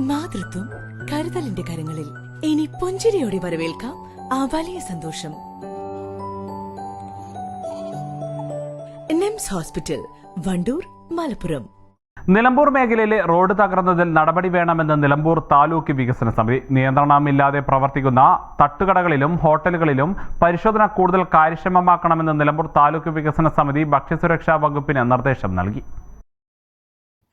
മാതൃത്വം കരുതലിന്റെ കരങ്ങളിൽ. ഇനി പുഞ്ചിരിയോടെ വരവേൽക്കാം ആ വലിയ സന്തോഷം. NIMS hospital Wandoor Malappuram. Nilambur മേഖലയിലെ റോഡ് തകർന്നതിൽ നടപടി വേണമെന്ന് നിലമ്പൂർ താലൂക്ക് വികസന സമിതി. നിയന്ത്രണമില്ലാതെ പ്രവർത്തിക്കുന്ന തട്ടുകടകളിലും ഹോട്ടലുകളിലും പരിശോധന കൂടുതൽ കാര്യക്ഷമമാക്കണമെന്ന് നിലമ്പൂർ താലൂക്ക് വികസന സമിതി ഭക്ഷ്യസുരക്ഷാ വകുപ്പിന് നിർദ്ദേശം നൽകി.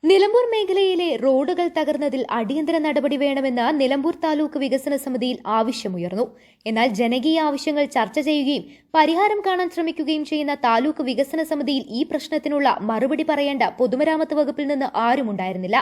നിലമ്പൂർ മേഖലയിലെ റോഡുകൾ തകർന്നതിൽ അടിയന്തര നടപടി വേണമെന്ന് നിലമ്പൂർ താലൂക്ക് വികസന സമിതിയിൽ ആവശ്യമുയർന്നു. എന്നാൽ ജനകീയ ആവശ്യങ്ങൾ ചർച്ച ചെയ്യുകയും പരിഹാരം കാണാൻ ശ്രമിക്കുകയും ചെയ്യുന്ന താലൂക്ക് വികസന സമിതിയിൽ ഈ പ്രശ്നത്തിനുള്ള മറുപടി പറയേണ്ട പൊതുമരാമത്ത് വകുപ്പിൽ നിന്ന് ആരുമുണ്ടായിരുന്നില്ല.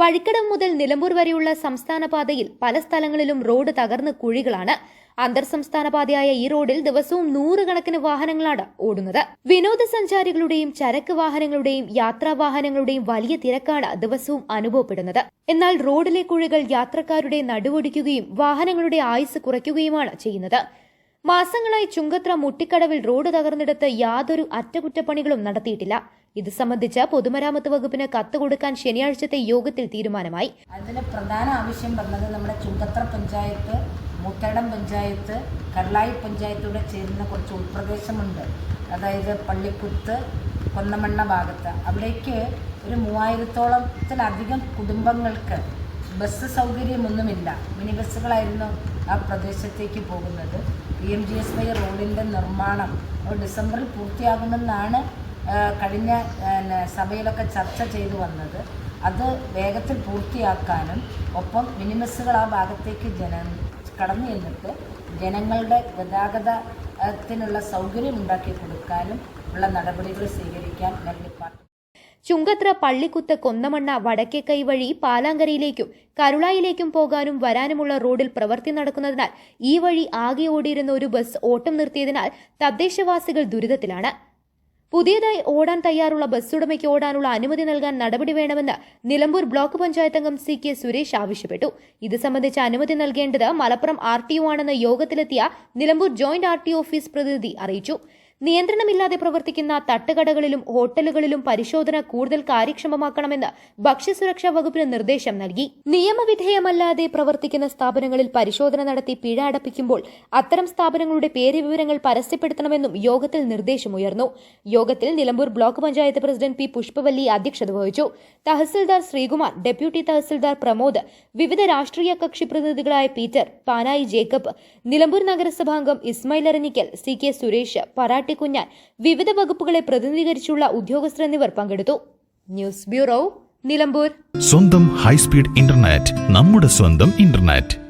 വഴിക്കടവ് മുതൽ നിലമ്പൂർ വരെയുള്ള സംസ്ഥാന പാതയിൽ പല സ്ഥലങ്ങളിലും റോഡ് തകർന്ന് കുഴികളാണ്. അന്തർ സംസ്ഥാന പാതയായ ഈ റോഡിൽ ദിവസവും നൂറുകണക്കിന് വാഹനങ്ങളാണ് ഓടുന്നത്. വിനോദസഞ്ചാരികളുടെയും ചരക്ക് വാഹനങ്ങളുടെയും യാത്രാ വാഹനങ്ങളുടെയും വലിയ തിരക്കാണ് ദിവസവും അനുഭവപ്പെടുന്നത്. എന്നാൽ റോഡിലെ കുഴികൾ യാത്രക്കാരുടെ നടുവൊടിക്കുകയും വാഹനങ്ങളുടെ ആയുസ് കുറയ്ക്കുകയുമാണ് ചെയ്യുന്നത്. മാസങ്ങളായി ചുങ്കത്ര മുട്ടിക്കടവിൽ റോഡ് തകർന്നെടുത്ത് യാതൊരു അറ്റകുറ്റപ്പണികളും നടത്തിയിട്ടില്ല. ഇത് സംബന്ധിച്ച് പൊതുമരാമത്ത് വകുപ്പിന് കത്ത് കൊടുക്കാൻ ശനിയാഴ്ചത്തെ യോഗത്തിൽ തീരുമാനമായി. അതിന് പ്രധാന ആവശ്യം പറഞ്ഞത് നമ്മുടെ ചുങ്കത്ര പഞ്ചായത്ത് മൂത്തടം പഞ്ചായത്ത് കർലായി പഞ്ചായത്തോടെ ചേരുന്ന കുറച്ച് ഉൾപ്രദേശമുണ്ട്. അതായത് പള്ളിക്കുത്ത് കൊന്നമണ്ണ ഭാഗത്ത്. അവിടേക്ക് ഒരു മൂവായിരത്തോളത്തിലധികം കുടുംബങ്ങൾക്ക് ബസ് സൗകര്യമൊന്നുമില്ല. മിനി ബസ്സുകളായിരുന്നു ആ പ്രദേശത്തേക്ക് പോകുന്നത്. P M G S Y റോഡിന്റെ നിർമ്മാണം ഡിസംബറിൽ പൂർത്തിയാകുമെന്നാണ് കഴിഞ്ഞ സഭയിലൊക്കെ ചർച്ച ചെയ്തു വന്നത് അത് വേഗത്തിൽ പൂർത്തിയാക്കാനും ഒപ്പം മിനിമസുകൾ ആ ഭാഗത്തേക്ക് ജന കടന്നു ചെന്നിട്ട് ജനങ്ങളുടെ ഗതാഗതത്തിനുള്ള സൗകര്യം ഉണ്ടാക്കി കൊടുക്കാനും ഉള്ള നടപടികൾ സ്വീകരിക്കാൻ ഡിപ്പാർട്ട്മെന്റ് ചുങ്കത്ര പള്ളിക്കുത്ത് കൊന്നമണ്ണ വടക്കേക്കൈ വഴി പാലാങ്കരയിലേക്കും കരുളായിലേക്കും പോകാനും വരാനുമുള്ള റോഡിൽ പ്രവൃത്തി നടക്കുന്നതിനാൽ ഈ വഴി ആകെ ഓടിയിരുന്ന ഒരു ബസ് ഓട്ടം നിർത്തിയതിനാൽ തദ്ദേശവാസികൾ ദുരിതത്തിലാണ്. പുതിയതായി ഓടാൻ തയ്യാറുള്ള ബസ്സുടമയ്ക്ക് ഓടാനുള്ള അനുമതി നൽകാൻ നടപടി വേണമെന്ന് നിലമ്പൂർ ബ്ലോക്ക് പഞ്ചായത്ത് അംഗം സി കെ സുരേഷ് ആവശ്യപ്പെട്ടു. ഇത് സംബന്ധിച്ച് അനുമതി നൽകേണ്ടത് മലപ്പുറം ആർ ടി ഒ ആണെന്ന് യോഗത്തിലെത്തിയ Nilambur joint R T office പ്രതിനിധി അറിയിച്ചു. നിയന്ത്രണമില്ലാതെ പ്രവർത്തിക്കുന്ന തട്ടുകടകളിലും ഹോട്ടലുകളിലും പരിശോധന കൂടുതൽ കാര്യക്ഷമമാക്കണമെന്ന് ഭക്ഷ്യസുരക്ഷാ വകുപ്പിന് നിർദ്ദേശം നൽകി. നിയമവിധേയമല്ലാതെ പ്രവർത്തിക്കുന്ന സ്ഥാപനങ്ങളിൽ പരിശോധന നടത്തി പിഴ അടപ്പിക്കുമ്പോൾ അത്തരം സ്ഥാപനങ്ങളുടെ പേര് വിവരങ്ങൾ പരസ്യപ്പെടുത്തണമെന്നും യോഗത്തിൽ നിർദ്ദേശമുയർന്നു യോഗത്തിൽ Nilambur block panchayat president P Pushpavalli അധ്യക്ഷത വഹിച്ചു. തഹസിൽദാർ ശ്രീകുമാർ ഡെപ്യൂട്ടി തഹസിൽദാർ പ്രമോദ് വിവിധ രാഷ്ട്രീയ കക്ഷി പ്രതിനിധികളായ പീറ്റർ പാനായി ജേക്കബ് നിലമ്പൂർ നഗരസഭാംഗം ഇസ്മായിൽ അരഞ്ഞിക്കൽ സി കെ സുരേഷ് പറാട്ടിക്കുഞ്ഞാൻ വിവിധ വകുപ്പുകളെ പ്രതിനിധീകരിച്ചുള്ള ഉദ്യോഗസ്ഥർ എന്നിവർ പങ്കെടുത്തു. News bureau Nilambur. സ്വന്തം ഹൈസ്പീഡ് ഇന്റർനെറ്റ് നമ്മുടെ സ്വന്തം ഇന്റർനെറ്റ്.